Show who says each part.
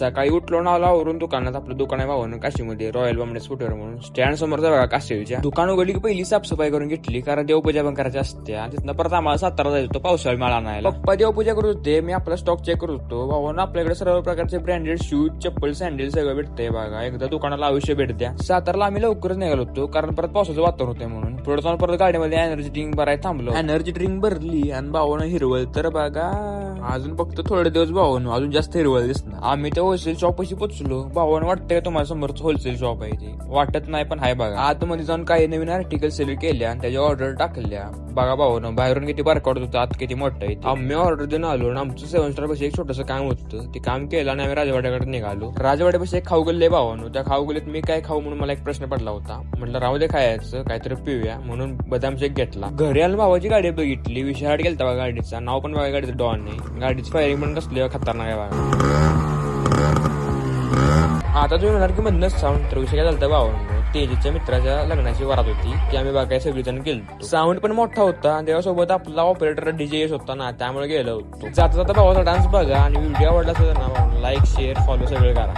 Speaker 1: सकाळी उठलो ना आलो आवरून दुकानात आपलं दुकान आहे भावानं काशीमध्ये रॉयल बॉम्बे स्कूटर म्हणून. स्टँड समोरचा बघा काशीच्या दुकान उघडली की पहिली साफसफाई करून घेतली कारण देवपूजा पण करायची असते. आणि तिथनं परत आम्हाला सातारा जायचं होतं पावसाळी माळ आणायला. पप्पा देवपूजा करत होते मी आपला स्टॉक चेक करत होतो. भावानं आपल्याकडे सर्व प्रकारचे ब्रँडेड शूज चप्पल सँडल सगळं भेटतंय बघा. एकदा दुकानाला आयुष्य भेट द्या. सातारला आम्ही लवकरच निघालो होतो कारण परत पावसाचं वातावरण होतं म्हणून. पुढे जाऊन परत गाडीमध्ये एनर्जी ड्रिंक भरायला थांबलो. एनर्जी ड्रिंक भरली आणि भावानं हिरवळ तर बघा. अजून फक्त थोडे दिवस भावानं अजून जास्त हिरवळ दिसणार. आम्ही त्या होलसेल शॉपशी पोचलो. भावानं वाटतंय का तुम्हाला समोरच होलसेल शॉप आहे ते? वाटत नाही पण हाय बघा. आतमध्ये जाऊन काही नवीन आर्टिकल सेल केल्या आणि त्याच्या ऑर्डर टाकल्या. बघा भावानं बाहेरून किती बारकावत होतं आत किती मोठं आहे. आम्ही ऑर्डर देऊन आलो आणि आमचं सेव्हन स्टार पाशी एक छोटंसं काम होतं. ते काम केलं आणि आम्ही राजवाड्याकडे निघालो. राजवाड्यापाशी एक खाऊ गल्ले भावानो. त्या खाऊ गल्लीत मी काय खाऊ म्हणून मला एक प्रश्न पडला होता. म्हटलं राहू दे खायचं काहीतरी पिऊया. म्हणून बदाम शेक घेतला. घरी आलो भावाची गाडी बघितली. विषयाड गेलता बघा गाडीचा. नाव पण बघा गाडीचं डॉन आहे. गाडीची फायरिंग पण कसली खतरनाक आहे बघा. आता तुम्ही म्हणाल की म्हणणं साऊंड तर विषय काय झालता भावांनो तेजीच्या मित्राच्या लग्नाची वरात होती की आम्ही बघाय सगळीजण गेलो साऊंड पण मोठा होता आणि त्याच्यासोबत आपला ऑपरेटर डीजे होता ना त्यामुळे गेलो होतो. जाता जाता भावाचा डान्स बघा आणि व्हिडिओ आवडला असेल ना लाईक शेअर फॉलो सगळं करा.